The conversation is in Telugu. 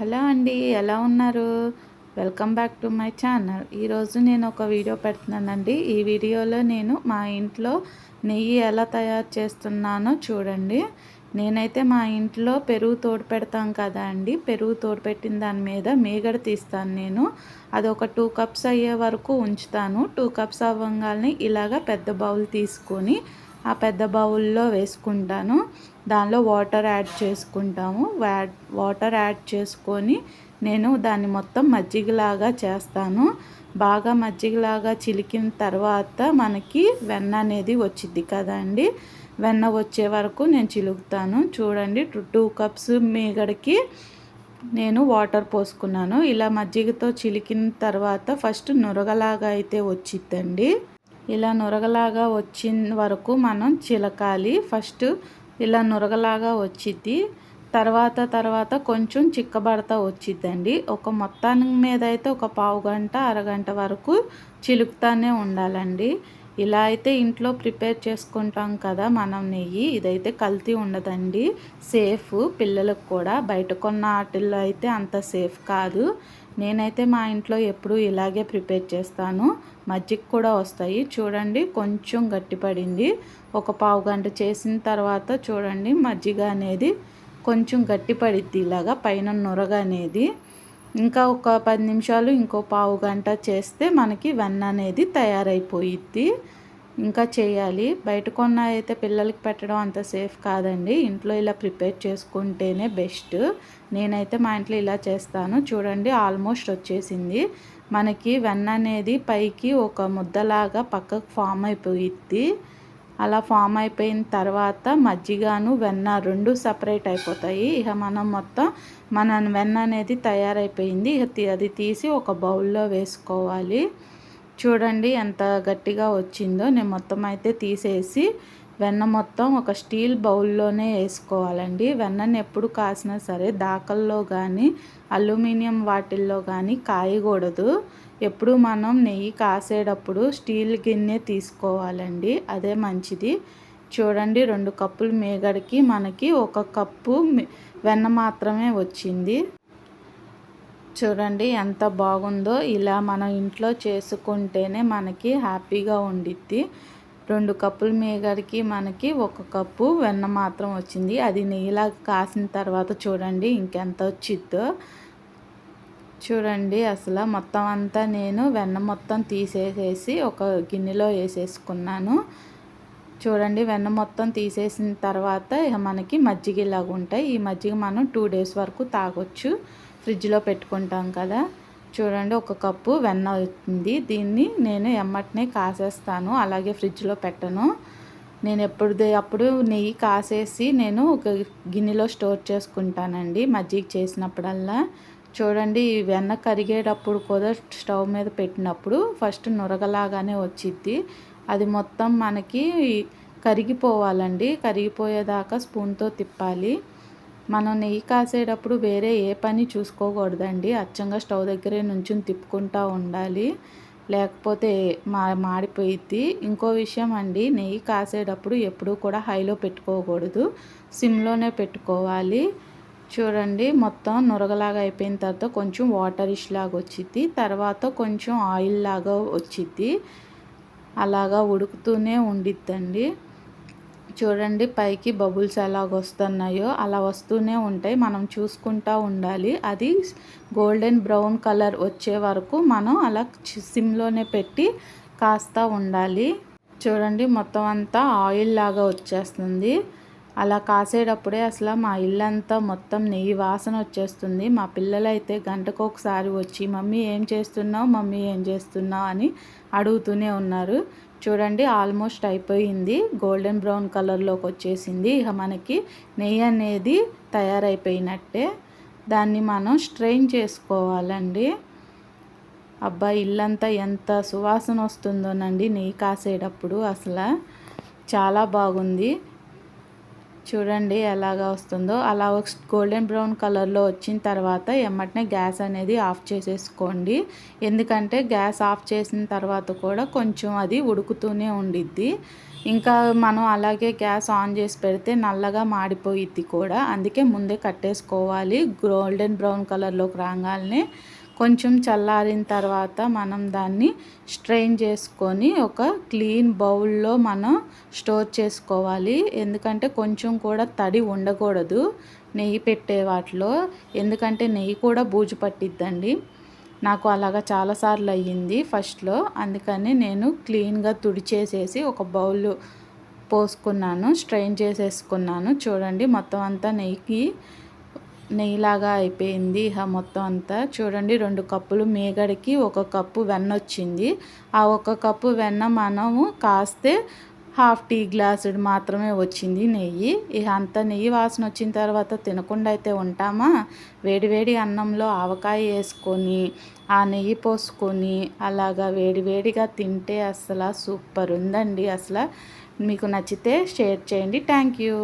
హలో అండి ఎలా ఉన్నారు? Welcome back to my channel. ఈరోజు నేను ఒక వీడియో పెడుతున్నానండి. ఈ వీడియోలో నేను మా ఇంట్లో నెయ్యి ఎలా తయారు చేస్తున్నానో చూడండి. నేనైతే మా ఇంట్లో పెరుగు తోడు పెడతాం కదా అండి. పెరుగు తోడు పెట్టిన దాని మీద మేగడ తీస్తాను నేను. అది ఒక టూ కప్స్ అయ్యే వరకు ఉంచుతాను. టూ కప్స్ అవ్వగానే ఇలాగ పెద్ద బౌల్ తీసుకొని ఆ పెద్ద బౌల్లో వేసుకుంటాను. దానిలో వాటర్ యాడ్ చేసుకుంటాము. వాటర్ యాడ్ చేసుకొని నేను దాన్ని మొత్తం మజ్జిగలాగా చేస్తాను. బాగా మజ్జిగలాగా చిలికిన తర్వాత మనకి వెన్న అనేది వచ్చింది కదండి. వెన్న వచ్చే వరకు నేను చిలుకుతాను. చూడండి టూ కప్స్ మీగడికి నేను వాటర్ పోసుకున్నాను. ఇలా మజ్జిగతో చిలికిన తర్వాత ఫస్ట్ నురగలాగా అయితే వచ్చిద్దండి. ఇలా నురగలాగా వచ్చిన వరకు మనం చిలకాలి. ఫస్ట్ ఇలా నురగలాగా వచ్చిద్ది. తర్వాత తర్వాత కొంచెం చిక్కబడతా వచ్చిద్దండి. ఒక మొత్తానికి మీద అయితే ఒక పావు గంట అరగంట వరకు చిలుకుతానే ఉండాలండి. ఇలా అయితే ఇంట్లో ప్రిపేర్ చేసుకుంటాం కదా మనం నెయ్యి. ఇదైతే కల్తీ ఉండదండి. సేఫ్. పిల్లలకు కూడా. బయట కొన్న ఆటల్లో అయితే అంత సేఫ్ కాదు. నేనైతే మా ఇంట్లో ఎప్పుడూ ఇలాగే ప్రిపేర్ చేస్తాను. మజ్జిగ కూడా వస్తాయి. చూడండి కొంచెం గట్టిపడింది ఒక పావు గంట చేసిన తర్వాత చూడండి మజ్జిగ అనేది కొంచెం గట్టిపడిద్ది ఇలాగా పైన నొరగ అనేది. ఇంకా ఒక పది నిమిషాలు ఇంకో పావు గంట చేస్తే మనకి వెన్న అనేది తయారైపోయిద్ది. ఇంకా చేయాలి. బయట కొన్న అయితే పిల్లలకి పెట్టడం అంత సేఫ్ కాదండి. ఇంట్లో ఇలా ప్రిపేర్ చేసుకుంటేనే బెస్ట్. నేనైతే మా ఇంట్లో ఇలా చేస్తాను. చూడండి ఆల్మోస్ట్ వచ్చేసింది. మనకి వెన్న అనేది పైకి ఒక ముద్దలాగా పక్కకు ఫామ్ అయిపోయిద్ది. అలా ఫామ్ అయిపోయిన తర్వాత మజ్జిగను వెన్న రెండు సపరేట్ అయిపోతాయి. ఇక మనం మొత్తం మన వెన్న అనేది తయారైపోయింది. ఇక అది తీసి ఒక బౌల్లో వేసుకోవాలి. చూడండి ఎంత గట్టిగా వచ్చిందో. నేను మొత్తం అయితే తీసేసి వెన్న మొత్తం ఒక స్టీల్ బౌల్లోనే వేసుకోవాలండి. వెన్నని ఎప్పుడు కాసినా సరే దాకల్లో కానీ అల్యూమినియం వాటిల్లో కానీ కాయకూడదు. ఎప్పుడు మనం నెయ్యి కాసేటప్పుడు స్టీల్ గిన్నె తీసుకోవాలండి. అదే మంచిది. చూడండి రెండు కప్పులు మేగడికి మనకి ఒక కప్పు వెన్న మాత్రమే వచ్చింది. చూడండి ఎంత బాగుందో. ఇలా మనం ఇంట్లో చేసుకుంటేనే మనకి హ్యాపీగా ఉండిద్ది. రెండు కప్పుల మేగడికి మనకి ఒక కప్పు వెన్న మాత్రం వచ్చింది. అది నెయ్యిలా కాసిన తర్వాత చూడండి ఇంకెంత వచ్చిద్దో. చూడండి అసలు మొత్తం అంతా నేను వెన్న మొత్తం తీసేసేసి ఒక గిన్నెలో వేసేసుకున్నాను. చూడండి వెన్న మొత్తం తీసేసిన తర్వాత ఇక మనకి మజ్జిగ ఇలాగ ఉంటాయి. ఈ మజ్జిగ మనం టూ డేస్ వరకు తాగొచ్చు. ఫ్రిడ్జ్లో పెట్టుకుంటాం కదా. చూడండి ఒక కప్పు వెన్న అవుతుంది. దీన్ని నేను ఎమ్మటినే కాసేస్తాను. అలాగే ఫ్రిడ్జ్లో పెట్టను. నేను ఎప్పుడు అప్పుడు నెయ్యి కాసేసి నేను ఒక గిన్నెలో స్టోర్ చేసుకుంటానండి మజ్జిగ చేసినప్పుడల్లా. చూడండి ఈ వెన్న కరిగేటప్పుడు కూడా స్టవ్ మీద పెట్టినప్పుడు ఫస్ట్ నురగలాగానే వచ్చిద్ది. అది మొత్తం మనకి కరిగిపోవాలండి. కరిగిపోయేదాకా స్పూన్తో తిప్పాలి. మనం నెయ్యి కాసేటప్పుడు వేరే ఏ పని చూసుకోకూడదండి. అచ్చంగా స్టవ్ దగ్గరే నుంచి తిప్పుకుంటూ ఉండాలి. లేకపోతే మా మాడిపోయిద్ది. ఇంకో విషయం అండి నెయ్యి కాసేటప్పుడు ఎప్పుడూ కూడా హైలో పెట్టుకోకూడదు. సిమ్లోనే పెట్టుకోవాలి. చూడండి మొత్తం నురగలాగా అయిపోయిన తర్వాత కొంచెం వాటర్ ఇష్ లాగా వచ్చిద్ది. తర్వాత కొంచెం ఆయిల్ లాగా వచ్చిద్ది. అలాగా ఉడుకుతూనే ఉండిద్దండి. చూడండి పైకి బబుల్స్ ఎలాగ వస్తున్నాయో అలా వస్తూనే ఉంటాయి. మనం చూసుకుంటూ ఉండాలి. అది గోల్డెన్ బ్రౌన్ కలర్ వచ్చే వరకు మనం అలా సిమ్లోనే పెట్టి కాస్త ఉండాలి. చూడండి మొత్తం అంతా ఆయిల్ లాగా వచ్చేస్తుంది. అలా కాసేటప్పుడే అసలు మా ఇల్లంతా మొత్తం నెయ్యి వాసన వచ్చేస్తుంది. మా పిల్లలైతే గంటకు ఒకసారి వచ్చి మమ్మీ ఏం చేస్తున్నావు? మమ్మీ ఏం చేస్తున్నావు? అని అడుగుతూనే ఉన్నారు. చూడండి ఆల్మోస్ట్ అయిపోయింది. గోల్డెన్ బ్రౌన్ కలర్లోకి వచ్చేసింది. ఇక మనకి నెయ్యి అనేది తయారైపోయినట్టే. దాన్ని మనం స్ట్రెయిన్ చేసుకోవాలండి. అబ్బా ఇల్లంతా ఎంత సువాసన వస్తుందోనండి నెయ్యి కాసేటప్పుడు. అసలు చాలా బాగుంది. చూడండి ఎలాగా వస్తుందో. అలా గోల్డెన్ బ్రౌన్ కలర్లో వచ్చిన తర్వాత ఎమ్మటనే గ్యాస్ అనేది ఆఫ్ చేసేసుకోండి. ఎందుకంటే గ్యాస్ ఆఫ్ చేసిన తర్వాత కూడా కొంచెం అది ఉడుకుతూనే ఉండిద్ది. ఇంకా మనం అలాగే గ్యాస్ ఆన్ చేసి పెడితే నల్లగా మాడిపోయిద్ది కూడా. అందుకే ముందే కట్టేసుకోవాలి. గోల్డెన్ బ్రౌన్ కలర్లోకి రాగానే కొంచెం చల్లారిన తర్వాత మనం దాన్ని స్ట్రెయిన్ చేసుకొని ఒక క్లీన్ బౌల్లో మనం స్టోర్ చేసుకోవాలి. ఎందుకంటే కొంచెం కూడా తడి ఉండకూడదు నెయ్యి పెట్టే వాటిలో. ఎందుకంటే నెయ్యి కూడా బూజు పట్టిద్దండి. నాకు అలాగా చాలాసార్లు అయ్యింది ఫస్ట్లో. అందుకని నేను క్లీన్గా తుడిచేసేసి ఒక బౌల్ పోసుకున్నాను స్ట్రెయిన్ చేసేసుకున్నాను. చూడండి మొత్తం అంతా నెయ్యికి నెయ్యిలాగా అయిపోయింది ఇహ మొత్తం అంతా. చూడండి రెండు కప్పులు మేగడికి ఒక కప్పు వెన్న వచ్చింది ఆ ఒక కప్పు వెన్న మనము కాస్తే హాఫ్ టీ గ్లాసుడు మాత్రమే వచ్చింది నెయ్యి. ఇక అంత నెయ్యి వాసన వచ్చిన తర్వాత తినకుండా అయితే ఉంటామా? వేడివేడి అన్నంలో ఆవకాయ వేసుకొని ఆ నెయ్యి పోసుకొని అలాగా వేడివేడిగా తింటే అసలు సూపర్ ఉందండి అసలు మీకు నచ్చితే షేర్ చేయండి. Thank you.